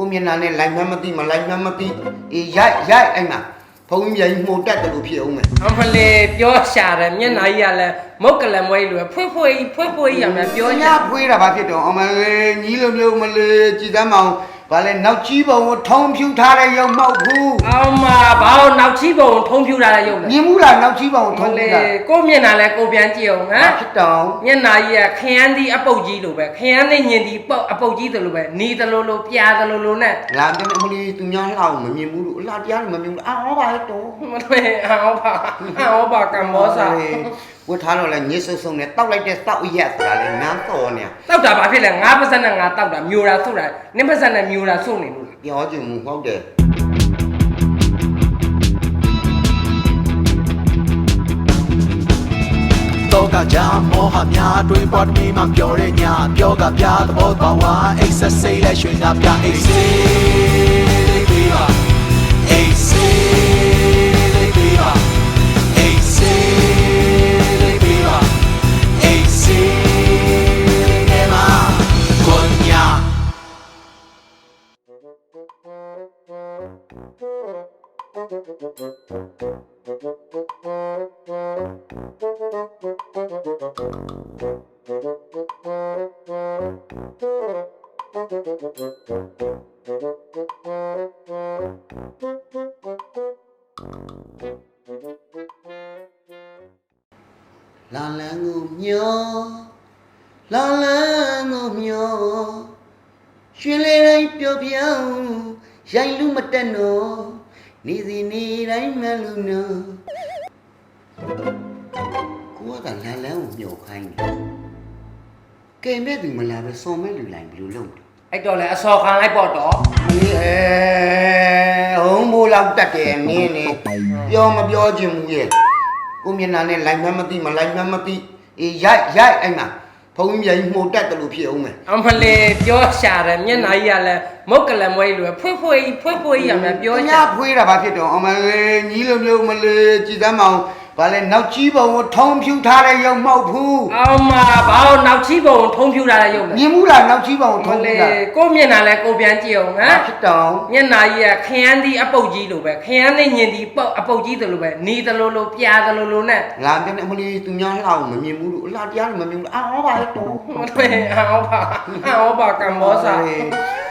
ကိုမျက်နှာနဲ့လိုက်မှန်းမသိမလိုက်မှန်းမသိအေးရိုက်ရိုက်အဲ့မှာဖုံးကြီးပြန်မှုတ်တက်တယ်လို့ဖြစ်အောင်မယ်အမလေးပြောရှာတယ်မျက်နှာကြီးကလည်းမုတ်ကလမွေးလိုပဲဖွေးဖွေးကြီးဖွေးဖွေးကြီးရမယ်ပြောပြောညာညာဖွေးတာဘာဖြစ်တော့အမလေးညီလိုမျိုးမလေးကြည်သမ်းမအောင် ဘာလဲနောက်ကြီးပုံကိုထုံဖြူထားတဲ့ရုံမောက်ဘူးအောင်မဘာလို့နောက်ချီပုံထုံးဖြူလာတဲ့ရုပ်လဲမြင်မှုလားနောက်ကြီးပုံကိုမထုံဖြူလေးတာကိုမျက်နှာလည်းကိုပြန်ကြည့်အောင်ဟဘာမ်ဖြစ်တော့မျက်နှာကြီးကခရမ်းသီးအပုတ်ကြီးလိုပဲခရမ်းနဲ့ညင်သီးပုတ်အပုတ်ကြီးတယ်လို့ပဲနီးတယ်လို့လို့ပြားတယ်လို့လို့နဲ့လာတယ်အမလေးသူများလှအောင်မမြင်ဘူးလို့အလားတရားမမြင်ဘူးအော်ဘာလဲတော့မလေးအောင်ပါအောင်ပါကမ္ဘောစာ ဝတ်ထားတော့လဲညစ်ဆုံဆုံနဲ့တောက်လိုက်တဲ့တောက်အရက်ဆိုတာလဲနန်းတော်နေတောက်တာဘာဖြစ်လဲငါးပါးစက်နဲ့ငါတောက်တာမျိုးတာဆုတ်တာနင်းပါးစက်နဲ့မျိုးတာဆုတ်နေလို့လားပြောချင်မှုဟုတ်တယ်တော့ကကြမောဟများတွင်ပွားတမိမှပြောရညာပြောကပြသဘောပါဝါအိတ်ဆက်စိတ်လက်ရွှင်ကပြအိတ်စိတ်ပြီးပါအိတ်စိတ် လာလန်းကိုမျောလာလန်းကိုမျောရွှင်လေးတိုင်းပျော်ပြောင်းရိုင်လူမတက် နော်နေစီနေတိုင်းမလူနော်ကိုကလာလန်းကိုမျောခိုင်းတယ်ကဲမဲ့သူမလာပဲစော်မဲ့လူလိုက်ဘယ်လိုလုပ်လဲအဲ့တော့လေအစော်ခံလိုက်ပေါ့တော့မလေးအဲဟုံးမိုးလောက်တက်တယ်နင်းနေပြောမပြောချင်ဘူးရဲ့ကိုမျက်နှာနဲ့လိုက်မှန်းမသိမလိုက်မှန်းမသိအေးရိုက်ရိုက်အဲ့မှာ ဖုံးကြီးပြန်မှုတ်တက်တယ်လို့ဖြစ်အောင်မယ်အမလေးပြောရှာတယ်မျက်နှာကြီးကလည်းမုတ်ကလမွေးလိုပဲဖွေးဖွေးကြီးဖွေးဖွေးကြီးရမယ်ပြောပြောညာညာဖွေးတာဘာဖြစ်တော့အမလေးညီလိုမျိုးမလေးကြည်သမ်းမအောင် ဘာလဲနောက်ကြီးပုံကိုထုံဖြူထားတဲ့ရုံမောက်ဘူးအောင်မဘာလို့နောက်ချီပုံထုံးဖြူလာတဲ့ရုပ်လဲမြင်မှုလားနောက်ကြီးပုံကိုမထုံဖြူလေးတာကိုမျက်နှာလည်းကိုပြန်ကြည့်အောင်ဟဘာမ်ဖြစ်တော့မျက်နှာကြီးကခရမ်းသီးအပုတ်ကြီးလိုပဲခရမ်းနဲ့ညင်သီးပုတ်အပုတ်ကြီးတယ်လို့ပဲနီးတယ်လို့လို့ပြားတယ်လို့လို့နဲ့လာတယ်အမလေးသူများလှအောင်မမြင်ဘူးလို့အလားတရားမမြင်ဘူးအော်ဘာလဲတော့မလေးအောင်ပါအောင်ပါကမ္ဘောစာ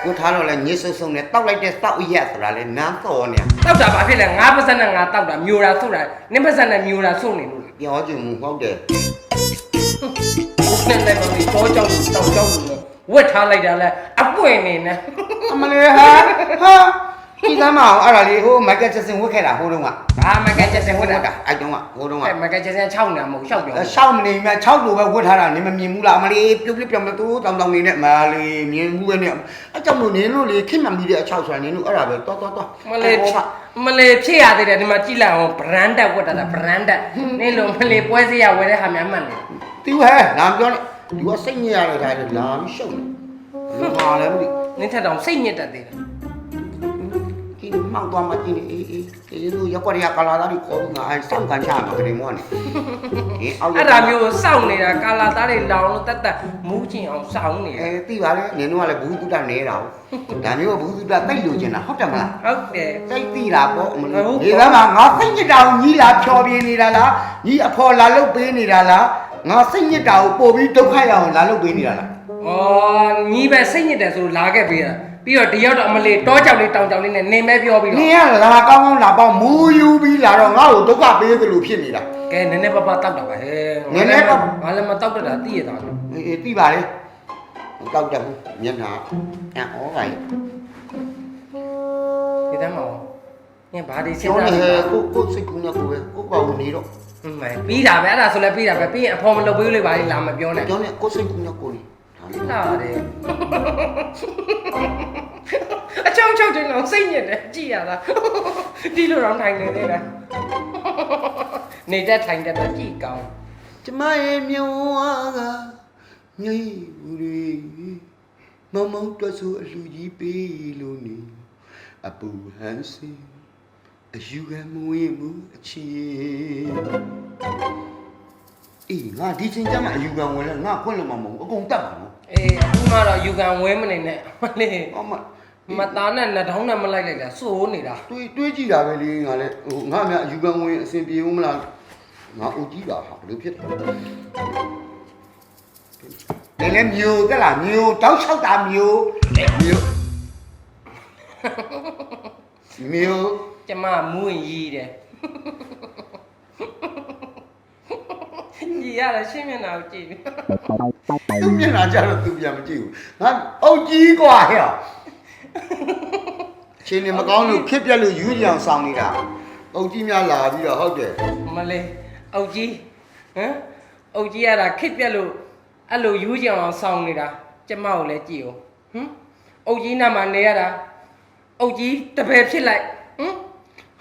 ကိုထားတော့လဲညစ်ဆုပ်ဆုပ်နဲ့တောက်လိုက်တဲ့တောက်ရက်ဆိုတာလဲနန်းတော်နေတောက်တာဘာဖြစ်လဲငါးပါးစက်နဲ့ငါတောက်တာမျိုးတာဆုတ်တာနင်းပါးစက်နဲ့မျိုးတာဆုတ်နေလို့ပြောချင်မှုဟုတ်တယ်နဲ့လည်းမလို့တော့ကြောက်လို့တောက်ကြောက်လို့ဝက်ထားလိုက်တာလဲအပွင့်နေနဲ့အမလေးဟာဟာ ဒီသမ်းမအောင်အဲ့ဒါလေးဟိုမိုက်ကယ်ချက်စင်ဝတ်ခဲ့တာဟိုတုန်းကဘာမကချက်စင်ဝက်တာအဲ့တုန်းကဟိုတုန်းကအဲမကချက်စင်6နာမဟုတ်ရှောက်ပြောရှောက်မနေမြ6လိုပဲဝတ်ထားတာနေမမြင်ဘူးလားအမလေးပြုတ်ပြပြောင်းမတူတောင်းတောင်းနေနဲ့မလေးမြင်ဘူးပဲနဲ့အကြောင်းလို့နေလို့လေခင်မမီတဲ့အချောက်ဆွမ်းနေလို့အဲ့ဒါပဲတော်တော်တော်မလေးမလေးဖြစ်ရသေးတယ်ဒီမှာကြည့်လိုက်အောင် brand ဝတ်တာ brand နင်းလို့မလေးပွဲစရဝယ်တဲ့ဟာများမှန်တယ်တီဟဲလာပြောနေဒီကစိတ်ညစ်ရတဲ့ထားတယ်လာပြီးရှုပ်နေဘာလဲမသိနင်းထက်တောင်စိတ်ညစ်တတ်သေးတယ် ဒီမောက်သွားမှကြည့်နေအေးအေးအေးလို့ရက်ွက်ရကလာသားကိုခေါ်ငါအဲစောင့်ကန်ချမှာကလေးမောနေအေးအောက်အဲ့ဒါမျိုးစောင့်နေတာကာလာသားတွေလောင်လို့တက်တက်မူးချင်အောင်စောင့်နေတအဲယ်သိပါလေနင်တို့ကလည်းဘူးတုတနေတာဟုတ်ဒါမျိုးဘူးတုတတိတ်လို့ကျင်တာဟုတ်တယ်မလားဟုတ်တယ်တိတ်သိတာပေါ့အမလို့ဟုတ်ဒီကမှာငါစိတ်ညစ်တာကိုညီလာဖြော်ပြနေတာလားညီအဖော်လာလုတ်ပေးနေတာလားငါစိတ်ညစ်တာကိုပို့ပြီးဒုက္ခရအောင်လာလုတ်ပေးနေတာလားဩညီပဲစိတ်ညစ်တယ်ဆိုလို့လာခဲ့ပေးတာ ပြီးတော့ဒီရောက်တော့အမလေးတောကြောက်လေးတောင်ကြောက်လေးနဲ့နေမဲပြောပြီးနတော့င်ကလာကောင်းကောင်းလာပေါ့မူယူပြီးလာတော့ငါ့ကိုဒုက္ခပေးသလိုဖြစ်နေတာ ကဲနည်းနည်းပါးပါတောက်တာပါဟဲ့နည်းနည်းပါး ငါလည်းမတောက်တတ်တာသိရတာအေးအေးသိပါလေတောက်တယ်ဘူးမျက်နှာအဲဩခိုင်ဒီတမ်းမအောင်ညဘာဒီစဉ်းကျောင်းစားလေနေလဲကိုကိုစိတ်ကူးနေကိုပဲကိုပေါ့နေတော့อืมပြီးတာပဲအဲ့ဒါဆိုလည်းပြီးတာပဲပြီးရင်အဖော်မလုပ်ပေးလို့ပါလေလာမပြောနဲ့ကျောင်းလေကိုစိတ်ကူးနေကိုလေဒါ လေးလာတယ်အချောင်းချောင်းချင်းတော့စိတ်ညစ်တယ်ကြည်ရတာဒီလိုတော့ထိုင်နေသေးတယ်နေတဲ့ထိုင်တဲ့တော့ကြည်ကောင်းကျမရဲ့မြဝါကမြိတ်ဘူးရီမုံမုံတွတ်ဆိုအလူကြီးပေးလို့နေအပူဟန်စီအယူကမဝင်မှုအချီအေးငါဒီချိန်ကျမှအယူကဝင်လဲငါခွင့်လို့မမဟုတ်ဘူးအကုန်တက်ပါနော် အေးအခုမှတော့ယူကန်ဝဲမနေနဲ့မလေးအမမသားနဲ့နှထောင်းနဲ့မလိုက်လိုက်တာစိုးနေတာတွေးတွေးကြည့်တာပဲလေငါလည်းဟိုငါမြအယူခံဝင်အစဉ်ပြေဦးမလားငါအုတ်ကြီးတာဟာဘယ်လိုဖြစ်လဲနည်းနည်းမျိုးကလားမျိုးတောက်လျှောက်တာမျိုးမျိုးမျိုးကျမမူးရင်ရီးတယ် ရီရတာရှင်းမျက်နှာကိုကြည့်ပြီ သူမျက်နှာကြတော့သူပြန်မကြည့်ဘူးငါအုတ်ကြီးกว่าဟဲ့အချင်းနေမကောင်းလို့ခစ်ပြက်လို့ယူကြအောင်ဆောင်နေတာအုတ်ကြီးများလာပြီးတော့ဟုတ်တယ် မလေးအုတ်ကြီးဟမ်အုတ်ကြီးရတာခစ်ပြက်လို့အဲ့လိုယူးကြအောင်ဆောင်းနေတာကျမကိုလည်းကြည့်အောင်ဟမ်အုတ်ကြီးနာမှာနေရတာအုတ်ကြီးတပယ်ဖြစ်လိုက်ဟမ်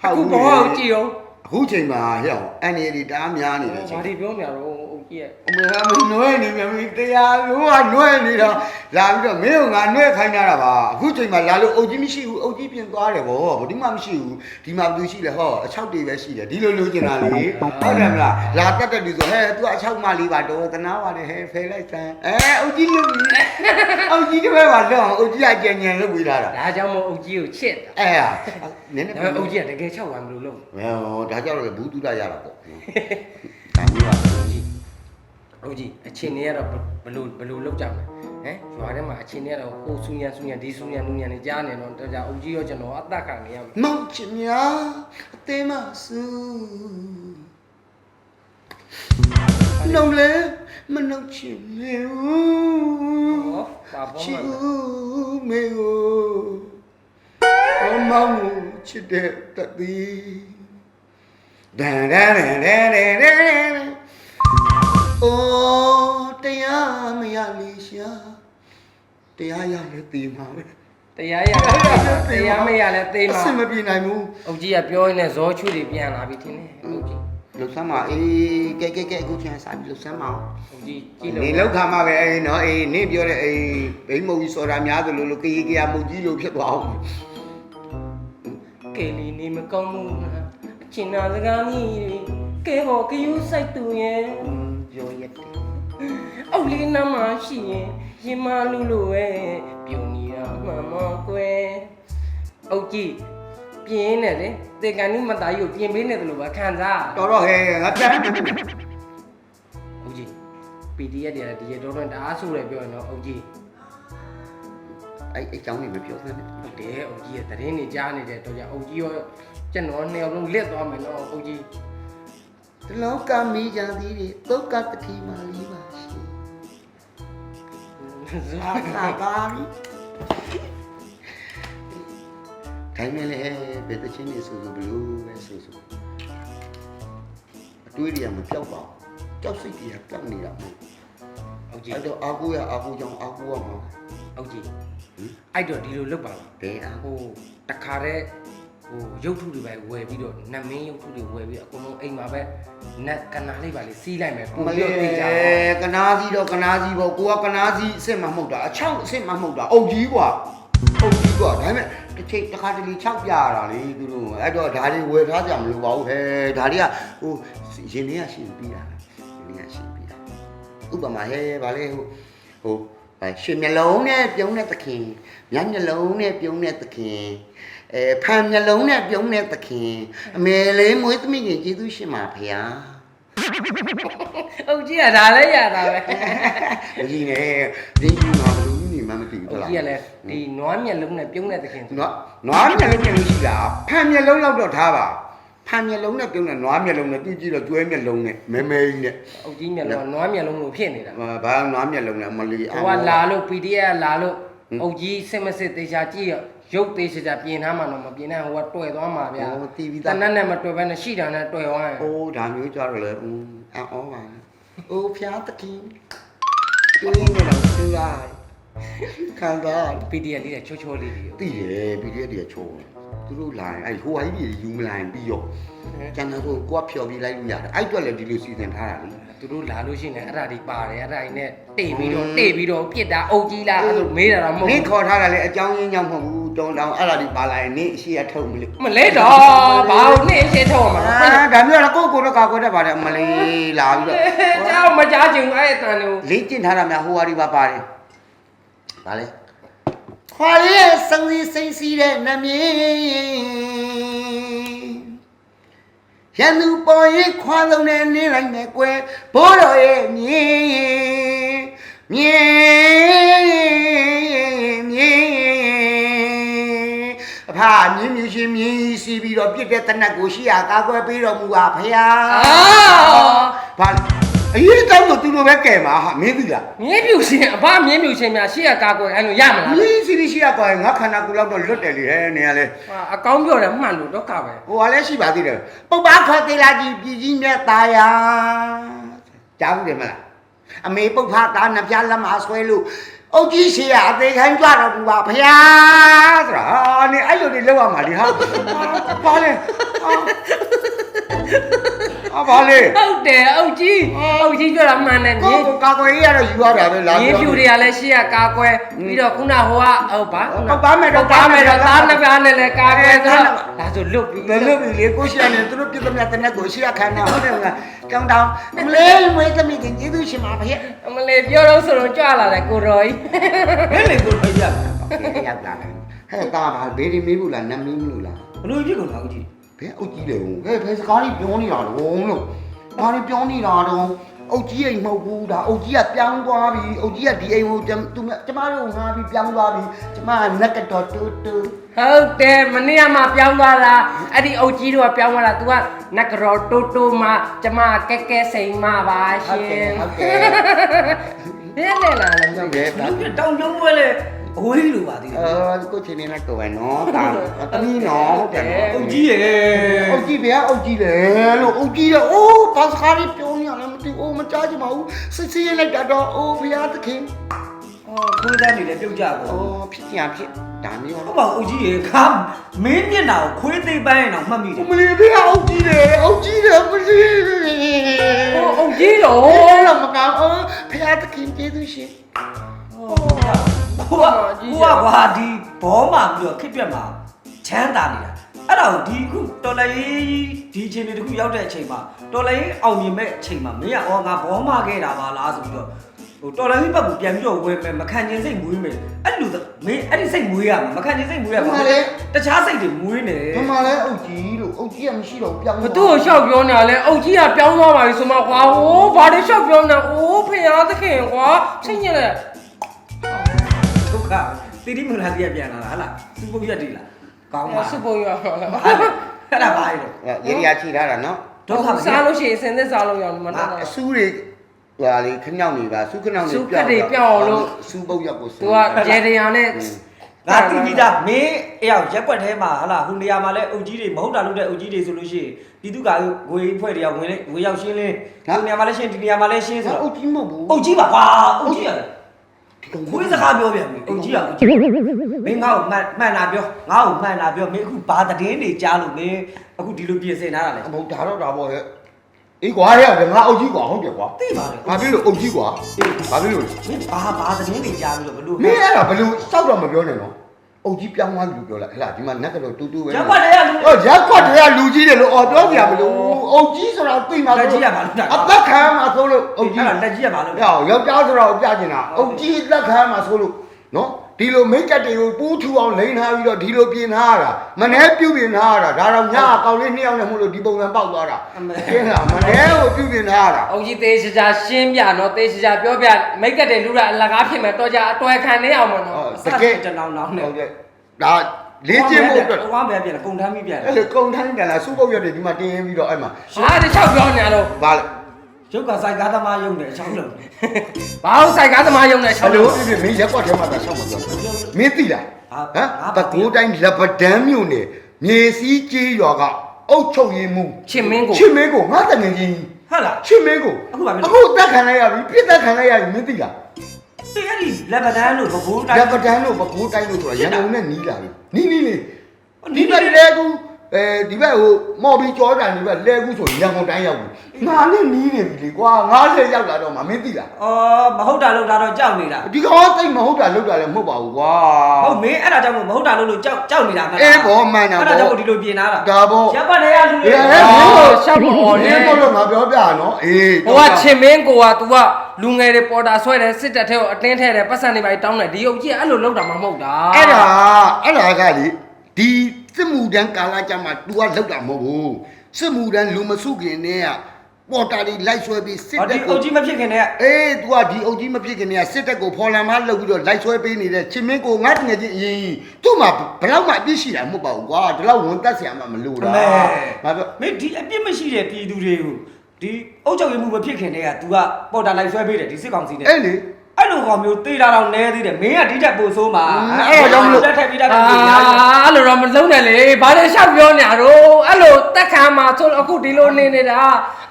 အခုဘောကိုကြည့်အောင် အခုချိန်မှာဟဲ့အန်ရီတအားများနေတယ်ချိန်ဘာဒီပြောနေရတော့အုတ်ကြီး ရဲ့အမေကမနှွဲနေမြန်ပြီတရားလုံးကနှွဲနေတော့လာပြီးတော့မင်းကငါနှွဲခိုင်းကြတာပါအခုချိန်မှာလာလို့အုတ်ကြီးမရှိဘူးအုတ်ကြီးပြင်သွားတယ်ဗောဘာဒီမှမရှိဘူးဒီမှာဘူးရှိတယ်ဟောအချောက်တွေပဲရှိတယ်ဒီလိုလိုချင်တာလေဟုတ်တယ်မလားလာတက်တက်လူဆိုဟဲ့ तू အချောက်မလေးပါတော့တနာပါတယ်ဟဲ့ဖယ်လိုက်စမ်းအဲအုတ်ကြီးလုတ်ပြီအုတ်ကြီးတပည့်ပါလောက်အောင်အုတ်ကြီးအကြံဉာဏ်လုတ်ပြီးလာတာဒါကြောင့်မို့အုတ်ကြီးကိုချစ်တာအဲဟာနည်းနည်းဒါပေမဲ့အုတ်ကြီးကတကယ်ချောက်သွားမလို့လို့ဟဲ့ဒါကြောင့်လည်းဘူးတူတာရတာပေါ့ဒါမျိုးပါ အုတ်ကြီးအုတ်ကြီးအချင်းတွေကတော့ဘလို့ဘလို့လောက်ကြမလဲဟမ်ရွာထဲမှာအချင်းတွေကတော့ဟိုဆူညံဆူညံဒီဆူညံနူညံနေကြားနေတော့ဒါကြောင့်အုတ်ကြီးရောကျွန်တော်အသက်ခံနေရမယ်မောင်ချင်များအသေးမဆူနှုတ်လေမနှုတ်ချင်လေဦးဟောပါပေါ်ချီမှာဦးမေကိုအမောင်ကိုချစ်တဲ့တတိဒန်ဒန်ဒန်ဒန်ဒန်ဒန် အိုးတရားမရလေးရှာတရားရလဲတည်မှာပဲတရားရတရားမရလဲသိအမှာစင်မပြေနိုင်ဘူးအုတ်ကြီးကပြောရင်းနဲ့ဇောချွေတွေပြန်လာပြီထင်တယ်အုတ်ကြီးလှုပ်ဆမ်းပါအေးကဲကဲကဲအခုချင်စားပြီးလှုပ်ဆမ်းပါအောင်အုတ်ကြီးကြည့်လို့နေလောက်ခါမှပဲအေးနော်အေးနေပြောတဲ့အေးဘိမုတ်ကြီးစော်တာများသလိုလိုကေကေရမုတ်ကြီးလိုဖြစ်သွားအောင်ကဲလီနေမကောင်းဘူးလားအချင်းနာစကားကြီးတွေကဲဟောကယူစိုက်သူရဲ့ ပြောရတယ်အုတ်လေးနာမရှိရင်ရင်မလူလိုပဲပြုံနေတာမှန်မကွယ်အုတ်ကြီးပြင်းနေတယ်တေကန်နီမသားကြီးကိုပြင်ပေးနေတယ်လို့ပဲခံစားတော်တော့ဟဲ့ငါပြန်အုတ်ကြီး PDF တွေကဒီရတော့တော့တအားဆိုးတယ်ပြောရင်တော့အုတ်ကြီးအဲ့အကြောင်းလေးမပြောသမ်းနဲ့ဟုတ်တယ်အုတ်ကြီးရဲ့တရင်နေကြားနေတဲ့တော့ကြအုတ်ကြီးရောကျွန်တော်နှစ်ယောက်လုံးလက်သွားမယ်နော်အုတ်ကြီး တလောကမီးကြသည်တွေသုတ်ကတတိမာလီပါရှိအာသာပါပြီခိုင်းမလဲဘယ်တချင်းနေဆိုဆိုဘလို့ပဲဆိုဆိုအတွေးတွေကမပြောက်ပါဘူးကြောက်စိတ်တွေကပြောက်နေတာမဟုတ်အုတ်ကြီးအဲ့တော့အာကူရအာကူကြောင့်အာကူရမှာအုတ်ကြီးအဲ့တော့ဒီလိုလုပ်ပါလားဘယ်အာဟိုတခါတည်း ဟိုရုပ်ထုတွေပဲဝယ်ပြီးတော့နတ်မင်းရုပ်ထုတွေဝယ်ပြီးအကုန်လုံးအိမ်မှာပဲနတ်ကနာလေးပါလေးစီးလိုက်မယ် မ ပုံ လေး ပြီးတော့သိကြပါ ကနာစီတော့ကနာစီပေါ့ကိုကကနာစီအစ်စ်မှမဟုတ်တာအချောက်အစ်စ်မှမဟုတ်တာအုပ်ကြီးกว่าအုပ်ကြီးกว่าဒါပေမဲ့တစ်ချိန်တစ်ခါတလေ6ပြရတာလေသူတို့အဲ့တော့ဒါတွေဝယ်ထားကြမလို့ပါဘူးဟဲ့ဒါတွေကဟိုရင်ထဲကရှင်ပြီးတာရင်ထဲကရှင်ပြီးတာဥပမာဟဲ့ဗာလေဟိုဟိုအဲရှင်မျက်လုံးနဲ့ပြုံးတဲ့သခင်မျက်မျက်လုံးနဲ့ပြုံးတဲ့သခင် အဲဖန်မျက်လုံးနဲ့ပြုံးတဲ့သခင်အမေလေးမွေးသမီးကြီးကျေးဇူးရှင်ပါဖေဟာအုတ်ကြီးကဒါလည်းရတာပဲအကြီးနဲ့ဒင်းကြီးမှာဘလူးနေမှမသိအုဘူးတ်လားကြီးကလည်းဒီနွားမျက်လုံးနဲ့ပြုံးတဲ့သခင်သူနွားနွားမျက်လုံးမျက်လုံးရှိတာဖန်မျက်လုံးလောက်တော့ထားပါဖန်မျက်လုံးနဲ့ပြုံးတဲ့နွားမျက်လုံးနဲ့သူကြည့်တော့ကျွဲမျက်လုံးနဲ့မဲမဲကြီးနဲ့အုတ်ကြီးမျက်လုံးကနွားမျက်လုံးလိုဖြစ်နေတာဘာနွားမျက်လုံးနဲ့မလီဟိုကလာလို့ PDF လာလို့အုတ်ကြီးစစ်မစစ်တေချာကြည့်ရ ရုပ်သေးချာပြင်ထားမှတော့မပြင်နိုင်ဟိုကတွေ့သွားမှာဗျာဟိုတီဗီတသားနတ်နဲ့မတွေ့ဘဲနဲ့ရှိတာနဲ့တွေ့သွားရင်အိုးဒါမျိုးကြတော့လေအင်းအော်ပါအိုးဖျားတခင်ကျွေးနေတော့ဆူလိုက်ခံစား PDF လေးကချိုးချိုးလေးတွေတည်တယ်ဗီဒီယိုတွေကချိုးတယ်သူတို့လာရင်အဲ့ဟိုဟာကြီးတွေယူမလာရင်ပြီးရောကျန်တဲ့ကိုကိုကဖျော်ပြီးလိုက်လို့ရတယ်အဲ့အတွက်လည်းဒီလိုစီစဉ်ထားတာလေသူတို့လာလို့ရှိရင်အဲ့ဒါတွေပါတယ်အဲ့ဒါတွေနဲ့တိတ်ပြီးတော့တိတ်ပြီးတော့ပြစ်တာအုတ်ကြီးလားအဲ့လိုမေးတာတော့မဟုတ်နင်းဘူးခေါ်ထားတာလေအကြောင်းရင်းကြောင့်မဟုတ်ဘူး တောင်းတောင်းအဲ့ဒါဒီပါလာရင်နင်းအရှိရထုတ်မလို့မလဲတော့ဘာလို့နေရှင်းထောက်မှာအာဒါမျိုးတော့ကိုယ့်ကိုယ်တော့ကာကွယ်တတ်ပါတယ်မလေးလာပြီးတော့ကြောက်မကြားချင်ဘူးအဲ့အတန်ကိုလေ့ကျင့်ထားတာများဟိုဟာဒီပါပါတယ်ဗာလေခွာလေးရဲ့စုံစီစိမ့်စီတဲ့နမင်းရန်သူပေါ်ရင်ခွာလုံးနဲ့နေလိုက်မယ်ကွယ်ဘိုးတော်ရဲ့မြင်းမြင်း မြင်းမြင်းရှင်မြင်းစီပြီးတော့ပြစ်တဲ့တနတ်ကိုရှိရကာကွယ်ပေးတော်မူပါဖရာဘာအရေးတောင်းတော့သူတို့ပဲကဲမှာဟာမင်းသိလားမြင်းပြူရှင်အဘမြင်းပြူရှင်များရှေ့ကကာကွယ်အဲ့လိုရမလားမင်းစီရီရှိရကွာငါခန္ဓာကိုယ်လောက်တော့လွတ်တယ်လေဟဲ့နေရလဲဟာအကောင်းပြောတယ်မှန်လို့တော့ကပဲဟိုကလည်းရှိပါသေးတယ်ပုပ္ပါခေါ်သေးလားကြီးပြည်ကြီးမြတ်သားယာကြားဘူးတယ်မလားအမေပုပ္ပါသားနှစ်ပြားလက်မဆွဲလို့ အုတ်ကြီးရှိရအသေးခိုင်းကြတော့ဘူးပါဖျားဆိုတာဟာနေအဲ့လိုနေလောက်ရမှာလေဟာဘာလဲဟာ ဘာလဲဟုတ်တယ်အုတ်ကြီးအုတ်ကြီးပြောတာမှန်တယ်မြကိုင်းကိုကာကွယ်ရေးရတော့ယူရတာပဲလားမြင်းပြူတွေကလည်းရှေ့ကကာကွယ်ပြီးတော့ခုနဟိုကဟုတ်ပါပုပ္ပါမယ်တော့ပုပ္ပါမယ်တော့သားနှစ်ပြားနဲ့လည်းကာကွယ်ဆိုတော့ဒါဆိုလွတ်ပြီဘယ်လိုပြီလေကိုရှိရနေသူတို့ပြဿနာတဲ့နဲ့ကိုရှိရခန္ဓာဟုတ်တယ်မလားကြောင်းတောင်းမလေးမွေးသမီးတင်ကျေးဇူးရှင်ပါဖေအမလေးပြောတော့ဆိုတော့ကြွလာတယ်ကိုရောကြီးဘယ်လေကိုထိုင်ရရောက်လာတယ်ဟဲ့တာပါဘေးဒီမီးဘူးလားနမီးမလို့လားဘလို့ဖြစ်ကုန်လားဦးကြီး ဘယ်အုတ်ကြီးလေဟဲ့ဘယ်စကားကြီးပြောနေတာတော့လို့ဘာတွေပြောနေတာတော့အုတ်ကြီးအိမ်မဟုတ်ဘူးဒါအုတ်ကြီးကပြောင်းသွားပြီအုတ်ကြီးကဒီအိမ်ကိုသူကျမတို့ငါပြီးပြောင်းသွားပြီကျမကနက်ကတော့တူတူဟုတ်တယ်မနေ့ကမှပြောင်းသွားတာအဲ့ဒီအုတ်ကြီးတို့ကပြောင်းသွားတာ तू ကနဂရောတိုတိုမှကျမကဲကဲစိန်မှပါရှင်ဟုတ်ကဲ့နည်းနဲ့လားလည်းဟုတ်ကဲ့ဘလို့ဖြစ်တောင်ကျုံးပွဲလေ အဝေးလိုပါသေးတယ်အာကိုချင်းနေလိုက်တော့ပဲနော်တာတမီးနော်ဟုတ်တယ်နော်ဦးကြီးရေအုတ်ကြီးဗျာအုတ်ကြီးလေလို့အုတ်ကြီးလေအိုးဘာစကားလေးပြောနေရလဲမသိဘူးအိုးမကြားချင်ပါဘူးစစ်စစ်ရလိုက်တာတော့အိုးဘုရားသခင်အော်ခွေးသားနေလေပြုတ်ကြကောအိုးဖြစ်ချင်ဖြစ်ဒါမျိုးဟုတ်ပါဦးကြီးရေခါမင်းမျက်နှာကိုခွေးသိပ်ပိုင်းရင်တော့မှတ်မိတယ်မလေးဗျာအုတ်ကြီးလေအုတ်ကြီးလေမလေးဟိုအုတ်ကြီးတော့အိုးတော့မကောင်းအိုးဘုရားသခင်ကျေးဇူးရှင်ဟို ကဟိုကကွာဒီဘောမှပြီးတော့ခစ်ပြက်မှာချမ်းသာနေတာအဲ့ဒါကိုဒီခုတော်လိုင်းဒီအချိန်တွေတခုရောက်တဲ့အချိန်မှာတော်လိုင်းအောင်မြင်မဲ့အချိန်မှာမင်းကအော်ငါဘောမှခဲ့တာပါလားဆိုပြီးတော့ဟိုတော်လိုင်းဘက်ကိုပြန်ပြီးတော့ဝယ်မယ်မခံကျင်စိတ်မွေးမယ်အဲ့လိုမင်းအဲ့ဒီစိတ်မွေးရမှာမခံကျင်စိတ်မွေးရမှာတခြားစိတ်တွေမွေးနေတယ်ဒီမှာလဲအုတ်ကြီးလို့အုတ်ကြီးကမရှိတော့ပြောင်းဘသူ့ကိုရှောက်ပြောနေတာလဲအုတ်ကြီးကပြောင်းသွားပါပြီဆိုမှကွာဟိုးဘာလို့ရှောက်ပြောနေတာအိုးဖရာသခင်ကွာစိတ်ညစ်လဲ ဒုက္ခတိတိမလာတိရပြန်လာတာဟာလားသူပုတ်ရက်ဒီလားကောင်းပါဆုပ်ပုံရအောင်လားအဲ့ဒါပါလေရေရီယာချိထားတာနော်ဒုက္ခစားလို့ရှိရင်စင်သစ်စားလို့ရအောင်မနော်အဆူးတွေဟာလေခဏောင်နေပါဆူးခဏောင်နေဆူးပုတ်ရက်ကိုသူကဂျယ်ဒရာနဲ့ငါတိပြီးသားမင်းအရောက်ရက်ွက်ထဲမှာဟာလားဟိုနေရာမှာလဲအုတ်ကြီးတွေမဟုတ်တာလို့တဲ့အုတ်ကြီးတွေဆိုလို့ရှိရင်ပြည်သူကငွေဖွဲ့တွေကဝင်လေငွေရောက်ရှင်းလင်းဒီနေရာမှာလဲရှင်းဒီနေရာမှာလဲရှင်းဆိုအုတော့တ်ကြီးမဟုတ်ဘူးအုတ်ကြီးပါကွာအုတ်ကြီးရတယ် ခွေးစကားပြောပြန်ပြီအုတ်ကြီးကအုတ်ကြီးမင်းငါ့ကိုမှန်မှန်တာပြောငါ့ကိုမှန်တာပြောမင်းအခုဘာသတင်းတွေကြားလို့မင်းအခုဒီလိုပြင်ဆင်ထားတာလဲအမေဒါတော့ဒါပေါ့ဟဲ့အေးကွာဟဲ့ငါအုတ်ကြီးကွာဟုတ်တယ်ကွာသိပါလေဘာဖြစ်လို့အုတ်ကြီးကွာဘာဖြစ်လို့မင်းဘာဘာသတင်းတွေကြားပြီးတော့ဘလို့မင်းအဲ့ဒါဘယ်လိုစောက်တော့မပြောနဲ့နော် အုတ်ကြီးပြောင်းသွားပြီလို့ပြောလိုက်ဟဲ့လားဒီမှာနက်ကတော့တူတူပဲရက်ွက်တွေကလူ ဟောရက်ခွက်တွေကလူကြီးတယ်လို့အော်ပြောပြမလို့အုတ်ကြီးဆိုတာသိမှာလက်ကြီးကဘာလို့တာ အသက်ခံမှာဆိုလို့အုတ်ကြီး အဲ့ဒါလက်ကြီးကဘာလို့ဟဲ့ယောက်ျားဆိုတော့ပြကျင်တာအုတ်ကြီးလက်ခံမှာဆိုလို့နော် ဒီလိုမိတ်ကပ်တွေကိုပူးထူအောင်လိန်ထားပြီးတော့ဒီလိုပြင်ထားရတာမနှဲပြုတ်ပြင်ထားရတာဒါတော့ညအကောင်လေးနှစ်ယောက်နဲ့မို့လို့ဒီပုံစံပေါက်သွားတာကျင်းတာမနှဲကိုပြုတ်ပြင်ထားရတာအုတ်ကြီးသေးချာချာရှင်းပြနော်သေးချာချာပြောပြမိတ်ကတ်တယ်လူတာအလကားဖြစ်မယ်တော့ကြအတော်ခံနေအောင်မနော်တကယ်တနောင်နောင်နဲ့ဟုတ်ကဲ့ဒါလေးကျင်းဖို့အတွက်ဝမ်းပဲပြန်ကုန်ထမ်းပြီးပြန်အဲ့လိုကုံထမ်းတယ်လားစူပုတ်ရက်တွေဒီမှာတင်းပြီးတော့အဲ့မှာဟာတခြားပြောနေရတော့ဗာလေ ရုပ်ကစိုက်ကားသမားရုံနဲ့အချောင်းလုံးဘာလို့စိုက်ကားသမားယုံနေချောအဲ့င်းလိုလို့ပြပြမင်းရက်ကွက်ထဲမှာသာရှောက်မှာပြောမင်းသိလားဟာဟမ်တကူတိုင်းလက်ပဒန်းမြို့နယ်မြေစည်းကြီးရွာကအုတ်ချုပ်ရည်မှုချစ်မင်းကိုချစ်မင်းကိုငါတငယ်ချင်းဟုတ်လား ချစ်မင်းကိုအခုပါပြီအခုတက်ခံလိုက်ရပြီပြစ်တက်ခံလိုက်ရပြီမင်းသိလားဒီအဲ့ဒီလက်ပဒန်းလို့ဘဘိုးတိုင်းလက်ပဒန်းလို့ပကူတိုင်းလို့ဆိုတာရန်ကုန်နဲ့နီးလာပြီနီးနီးလေးဒီဘက်လဲကူ အဲဒီဘက်ဟိုမော်ဘီကြောတန်ဒီဘက်လဲကူဆိုရန်ကုန်တိုင်းရောက်ပြီငါနဲ့နီးနေပြီလေကွာ90ရောက်လာတော့မှမင်းသိလားအော်မဟုတ်တာလို့ဒါတော့ကြောက်နေတာဒီကောင်ကတိတ်မဟုတ်တာလောက်တာလည်းမဟုတ်ပါဘူးကွာဟုတ်မင်းအဲ့ဒါကြောင့်မဟုတ်တာလို့လို့ကြောက်ကြောက်နေတာမှန်အေးဘောမှန်တာအဲ့ဒါကြောင့်ဒီလိုပြင်လာတာဒါဘောရပ်ပတ်တွေကလူတွေအေးဟောရှောက်ဖို့ဒီလေဘောတော့ငါပြောပြနော်အေးဟိုကချစ်မင်းကိုက तू ကလူငယ်တွေပေါ်တာဆွဲတယ်စစ်တပ်ထဲကိုအတင်းထဲတယ်ပတ်စံတွေပါတောင်းတယ်ဒီအုပ်ကြီးကအဲ့လိုလောက်တာမှမဟုတ်တာအဲ့ဒါအဲ့ဒါကလေဒီ စစ်မှုတန်းကာလကြမှာ तू ကလောက်တာမဟုတ်ဘူးစစ်မှုတန်းလူမစုခင်နဲ့ကပေါ်တာတွေလိုက်ဆွဲပြီးစစ်တဒီက်အုကိုပ်ကြီးမဖြစ်ခင်တည်းကအေး तू ကဒီအုပ်ကြီးမဖြစ်ခင်နဲ့ကစစ်တက်ကိုဖော်လံမလောက်ပြီးတော့လိုက်ဆွဲပေးနေတဲ့ချင်းမင်းကိုငါတငယ်ချင်းအရင်ကြီးသူ့မှာဘယ်လောက်မှအပြစ်ရှိတာမဟုတ်ပါဘူးကွာဒီလောက်ဝန်တက်ဆရာမှမလိုတာဘာပြော မင်းဒီအပြစ်မရှိတဲ့ပြည်သူတွေကိုဒီအုပ်ချုပ်ရေးမှုမဖြစ်ခင်တည်းက तू ကပေါ်တာလိုက်ဆွဲပေးတယ်ဒီစစ်ကောင်စီနဲ့ အဲ့လေ အဲ့လိုကောင်မျိုးတေးတာတော့နဲသေးတယ်မင်းကဒီတက်ပို့ဆိုးမှာအဲ့ဒါကြောင့်မလို့တက်ထက်ပြီးတက်အာပြီးညာအဲ့လိုတော့မလုံးနဲ့လေဘာလဲရှောက်ပြောနေရတော့အဲ့လိုတက်ခံမှာဆိုအခုဒီလိုနေနေတာ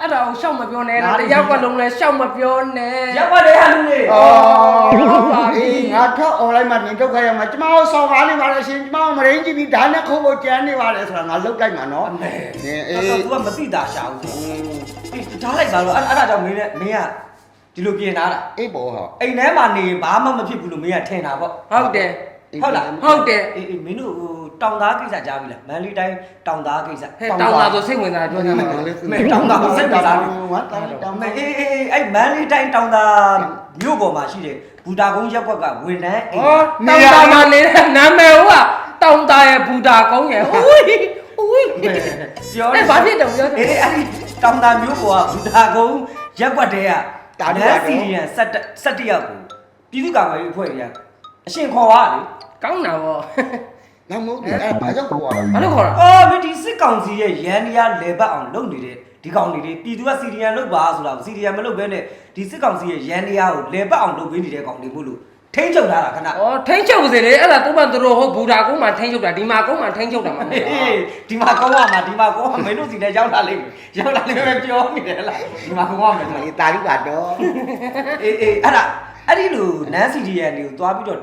အဲ့ဒါကိုရှောက်မပြောနဲ့တယောက်ကလုံးလဲရှောက်မပြောနဲ့ရောက်ပါတယ်ဟာလူတွေအော်အေးငါထောက် online မှာမြင်ဒုက္ခရောက်မှာကျမတို့ဆောင်းကားနေပါလေရှင်ကျမတို့မရင်းကြည့်ပြီးဒါနဲ့ခုတ်ဖို့ကြမ်းနေပါလေဆိုတာငါလုတ်လိုက်မှာနော်အေးအေးအေးသူကမသိတာရှာဘူးအေးထားလိုက်ပါတော့အဲ့အဲ့ဒါကြောင့်မင်းနဲ့မင်းက ဒီလိုပြင်လာတာအေးပေါ်ဟာအိမ်ထဲမှာနေဘာမှမဖြစ်ဘူးလို့မင်းကထင်တာပေါ့ဟုတ်တယ်ဟုတ်လားဟုတ်တယ်အေးအေးမင်းတို့ဟိုတောင်သားကိစ္စကြားပြီလားမန်လီတိုင်းတောင်သားကိစ္စဟဲ့တောင်းတာဆိုစိတ်ဝင်စားပြောကြမှာမဲတောင်သားကိုစိတ်ဝင်စားလို့ငါတောင်းတောင်းမဲအေးအေးအေးအဲ့မန်လီတိုင်းတောင်သားမြို့ပေါ်မှာရှိတယ်ဘူတာကုန်းရက်ကွက်ကဝန်ထမ်းအိမ်ဟောတောင်းတာမှာနေတဲ့နာမည်ဟိုကတောင်းတာရဲ့ဘူတာကုန်းရဲ့ဟိုးဟိုးပြောအဲ့ဘာဖြစ်တော့ပြောတယ်အေးအဲ့ဒီတောင်သားမြို့ပေါ်ကဘူတာကုန်းရက်ကွက်တဲက နန်းစီရီယန်ဆက်ဆက်တယောက်ကိုပြည်သူ့ကာကွယ်ရေးအဖွဲ့တွေကအရှင်ခေါ်သွားတယ်ကောင်းတာဗောငါမဟုတ်ဘူးအဲ့ဘာကြောင့်ပေါ်လာဘာလို့ခေါ်တာအော်မင်းဒီစစ်ကောင်စီရဲ့ရန်တရားလေပတ်အောင်လုပ်နေတဲ့ဒီကောင်တွေပြည်သူကစီရီယန်လုပ်ပါဆိုတာစီရီယန်မလုပ်ဘဲနဲ့ဒီစစ်ကောင်စီရဲ့ရန်တရားကိုလေပတ်အောင်လုပ်ပေးနေတဲ့ကောင်တွေမို့လို့ ထိမ့်ချုပ်လာတာခဏဩထိန်းချုပ်စေလေအဲ့ဒါသူ့ဘာသူတို့ဟုတ်ဘူတာကုန်းမှာထိန်းချုပ်တာဒီမှာကုန်းမှာထိန်းချုပ်တာမှာမဟုတ်ဟေးဘူး ဒီမှာကောင်းပါမှာဒီမှာကောင်းပါမင်းတို့စီနဲ့ရောက်လာလိမ့်မယ်ရောက်လာလိမ့်မယ်ပြောနေတယ်လားဒီမှာကောင်းပါမယ်ဆိုအေးတာရီပါတော့အေးအေးအဲ့ဒါအဲ့ဒီလိုနန်းစီရီယန်တွေကိုသွားပြီးတော့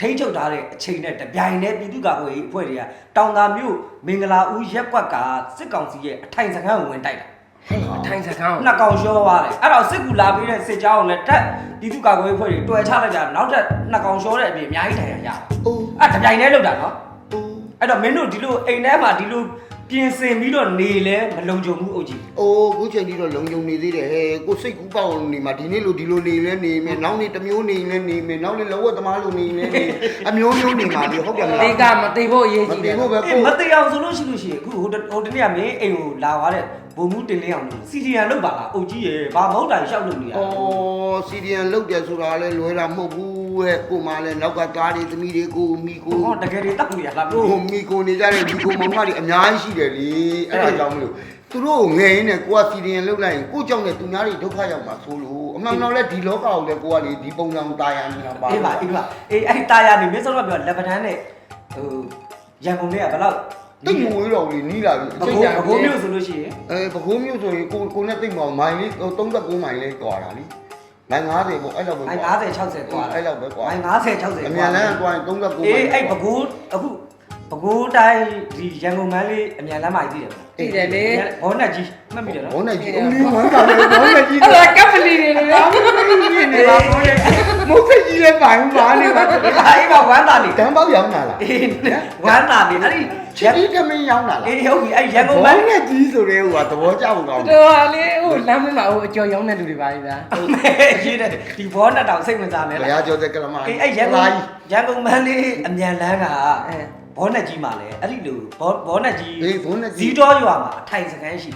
ထိမ့်ချုပ်ထားတဲ့အချိန်နဲ့တပြိုင်တည်းပြည်သူ့ကာကွယ်ရေးအဖွဲ့တွေကတောင်သာမြို့မင်္ဂလာဦးရက်ကွက်ကစစ်ကောင်စီရဲ့အထိုင်စခန်းကိုဝင်တိုက်တာ အထိုင်စကားကိုနှစ်ကောင်ရှောသွားတယ်အဲ့တော့စစ်ကူလာပြီးတဲ့စစ်ကြောင်းကိုလည်းတက်ပြည်သူ့ကာကွယ်ရေးအဖွဲ့တွေတွယ်ချလိုက်ကြနောက်ထပ်နှစ်ကောင်ရှောတဲ့အပြင်အများကြီးထိုင်ရရအိုးအဲ့တပြိုင်တည်းလောက်တာနော်အိုးအဲ့တော့မင်းတို့ဒီလိုအိမ်ထဲမှာဒီလိုပြင်ဆင်ပြီးတော့နေလဲမလုံခြုံဘူးအုပ်ကြီးအိုးခုချိန်ကြီးတော့လုံုံနေသေးတယ်ဟဲ့ကိုစိတ်ကူးပေါက်နေမှာဒီနေ့လိုဒီလိုနေလဲနေမယ်နောက်နေ့တစ်မျိုးနေလဲနေမယ်နောက်နေ့လောကသမားလိုနေလဲနေအမျိုးမျိုးနေမှာလေဟုတ်တယ်မလားတေကမတေဖို့အရေးမကြီးတသိယ်ဘူးပဲအေးကိုမသိအောင်ဆိုလို့ရှိလို့ရှိရင်အခုဟိုတဟိုတနေ့ကမင်းအိမ်ကိုလာသွားတဲ့ ဘုံမှုတင်လင်းအောင်လို့စီရီယန်လောက်ပါလားအုပ်ကြီးရေဘာမဟုတ်တာရှောက်လို့နေရဩစီဒီယန်လုတ်တယ်ဆိုတာလဲလွယ်တာမဟုတ်ဘူးဟဲ့ကိုမလဲနောက်ကသားတွေသမီးတွေကိုမိကိုဟောတကယ်တွေတောက်နေရလားတို့မိကိုနေကြတဲ့ဒီကိုမောင်မတွေအများကြီးရှိတယ်လေအဲ့ဒါကြောင့်မလို့သူတို့ကိုငယ်ရင်းနဲ့ကိုကစီဒီယန်လုတ်လိုက်ရင်ကိုကြောင့်နဲ့သူများတွေဒုက္ခရောက်မှာဆိုလို့အမှန်တော့လဲဒီလောကကိုလဲကိုကလေဒီပုံစံတာယာနေတာပါအေးပါအေးပါအေးအဲ့ဒီတာယာနေမင်းစောကပြောလက်ပတန်းနဲ့ဟိုရန်ကုန်တွေကဘယ်လောက် တိတ်ငွေတော်ကြီးနီးလာပြီအချိန်ကြာဘဘိုးမျိုးဆိုလို့ရှိရင်အဲဘကိုးမြို့ဆိုရင်ကိုကိုနဲ့တိတ်မောင်မိုင်လေး39မိုင်လေးကွာတာလीမိုင်90ပေါ့အဲ့လောက်ပဲမိုင်90 60သွားအဲ့လောက်ပဲကွာမိုင်90 60အမြန်လမ်းကသွားရင်39မိုင်အေးအဲ့ဘကိုးအခု ဘကိုးတိုင်းဒီရန်ကုန်မန်းလေးအမြန်လမ်းမကြီးသိတယ်မလားသိတယ်လေဘောနက်ကြီးမှတ်မိတယ်နော်ဘောနဲ့ကြီးဦးလေးဝမ်းသာတယ်ဘောနဲ့ကြီးအဲ့ဒါကပ်ပလီနေလေဘာမှမဖြစ်နေပါဘောနဲ့မုတ်ဖိတ်ကြီးလည်းပိုင်ပါနေပါအေးပါဝမ်းသာနေတန်းပေါက်ရောက်လာလားအေးဝမ်းသာနေအဲ့ဒီချစ်ကြီးကမင်းရောက်လာလားအေးဟုတ်ပြီအဲ့ရန်ကုန်မဘောန်းနဲ့ကြီးဆိုတဲ့ဟိုကသဘောကျဖို့ကောင်းတယ်တော်ဟာလေဟိုလမ်းမမှာဟိုအကျော်ရောင်းတဲ့လူတွေပါလိမ့်လားရေးတယ်ဒီဘောနက်တောင်စိတ်ဝင်စားနေဘယ်လားဟာကျော်တဲ့ကလမအေးအဲ့ရန်ကုန်ရန်ကုန်မန်းလေးအမြန်လမ်းက အဲ ဘောနက်ကြီးမှာလေအဲ့ဒီလိုဘောဘောနက်ကြီးအေးဘောနဲ့ဇီကြီးတော်ရွာမှာအထိုင်စခန်းရှိ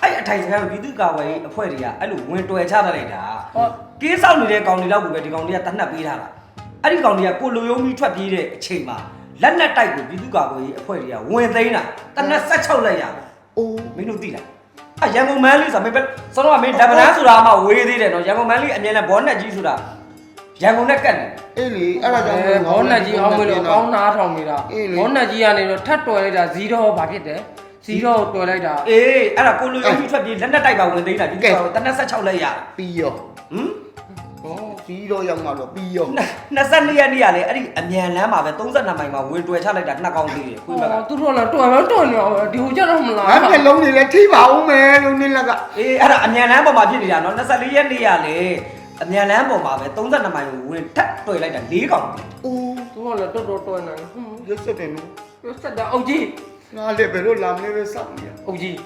အဲ့အထိုင်စခန်းကိုပြည်သူ့ကာကွယ်ရေးအဖွဲ့တွေကအဲ့လိုဝင်တွယ်ချလိုက်တာဟောကင်းဆောင်နေတဲ့ကောင်တွေလောက်ကိုပဲဒီကောင်တွေကတတ်နှက်ပေးထားတာအဲ့ဒီကောင်တွေကကိုလိုယုံပြီးထွက်ပြေးတဲ့အချိန်မှာလက်နက်တိုက်ကိုပြည်သူ့ကာကွယ်ရေးအဖွဲ့တွေကဝင်သိမ်းတာတနက်16လက်ရအိုး မင်းတို့သိလားအရန်ကုန်မန်းလေးဆိုတာမင်းပဲစောတော့မင်းလက်ဗနန်းဆိုတာမှဝေးသေးတယ်နော်ရန်ကုန်မန်းလေးအမြဲတမ်းဘောနက်ကြီးဆိုတာ ရန်ကုန်နဲ့ကတ်နေအေးလေအဲ့ဒါကြောင့်အဲဘောနက်ကြီးအောင်မလို့ကောင်းနာထောင်နေတာအေးလေဘောနက်ကြီးကနေတော့ထတ်တော်လိုက်တာဇီရောဘာဖြစ်တယ်ဇီရောကိုတော်လိုက်တာအေးအဲ့ဒါကိုလိုယုံပြီးထွက်ပြေးလက်နက်တိုက်ပါဝင်သိမ်းတာပြည်သူ့ကာကွယ်ရေးတနက်16လက်ရပြီးရောဟမ်ဟောပြီးတော့ရောက်မှာတော့ပြီးရော22ရက်နေ့ကလေအဲ့ဒီအမြန်လမ်းမှာပဲ32မိုင်မှာဝင်တွယ်ချလိုက်တာနှစ်ကောင်သေးတယ်ခွေးဘက်ကသူတို့လည်းတော်တော့တော်နေအောင်ဒီဟိုကျတော့မလားငါမျက်လုံးတွေလည်းထိပါဦးမယ်လို့နင်းလက်ကအေးအဲ့ဒါအမြန်လမ်းပေါ်မှာဖြစ်နေတာနော်24ရက်နေ့ကလေ အမြန်လမ်းပေါ်မှာပဲ32မိုင်ကိုဝင်ထပ်တွယ်လိုက်တာ၄ကောင်သေး အိုး သူတို့လည်းတော်တော်တော်နေဟွန်း ရက်စက်တယ်နော် ဆက်တာအုတ်ကြီး ငါလည်းဘယ်လိုလာမလဲပဲစောင့်နေရ အုတ်ကြီး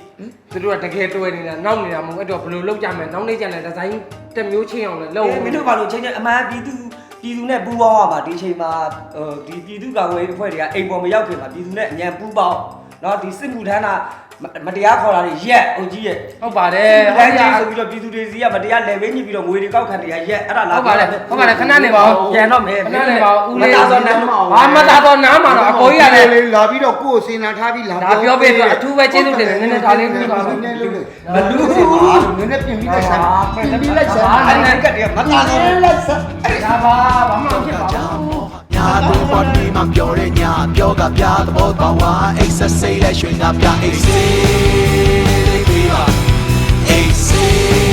သူတို့ကတကယ်တော်နေတာနောက်နေတာမဟုတ်အဲ့တော့ဘယ်လိုလုပ်ကြမလဲနောက်နေ့ကျရင်ဒီဇိုင်း တစ်မျိုးချင်းအောင်လဲလုံး အေးမင်းတို့ဘာလို့ချင်းချင်းအမှန်ပြည်သူပြည်သူနဲ့ပူးပေါင်းရမှာဒီချိန်မှာဟိုဒီပြည်သူ့ကောင်ဝေးအဖွဲ့တွေကအိမ်ပေါ်မရောက်ခင်မှာပြည်သူနဲ့အញ្ញံပူးပေါင်းเนาะဒီစစ်မှုထမ်းတာ မတရားခေါ်တာတွေရက်အုတ်ကြီးရဲ့ဟုတ်ပါတယ်ဟုဟုတ်တ်ကဲ့ကဲ့ဆိုပြီးတော့ပြည်သူတွေစီကမတရားလဲပေးညစ်ပြီးတော့ငွေတွေကောက်ခံနေရရက်အဲ့ဒါလာဟုတ်ပါတယ်ဟုတ်ပါတယ်ခဏနေပါဦး ပြန်တော့မယ်ခဏနေပါဦးဦးလေးမသားတော့နမ်းဘာမသားတော့နားမှာတော့အကိုကြီးရတယ်လာပြီးတော့ကိုယ်စင်နာထားပြီးလာဒါပြောပေးဆိုအထူးပဲကျေးဇူးတင်တယ်နည်းနည်းဒါလေးပြီးပါဦး နည်းနည်းလုပ်လေမလူးစင်ပါလို့နည်းနည်းပြင်ပြီးလိုက်ဆန်းပြင်ပြီးလိုက်ဆန်းအဲ့ဒီကတည်းကမသားတော့လိုက်ဆန်းဒါပါဘာမှမဖြစ်ပါဘူး ညာသူပေါ်တီမှာပြောတဲ့ညာပြောကပြသဘောပါဝါအိတ်ဆက်စိတ်လက်ရွှင်ကပြအိတ်စိတ်ပြီးပါအိတ်စိတ်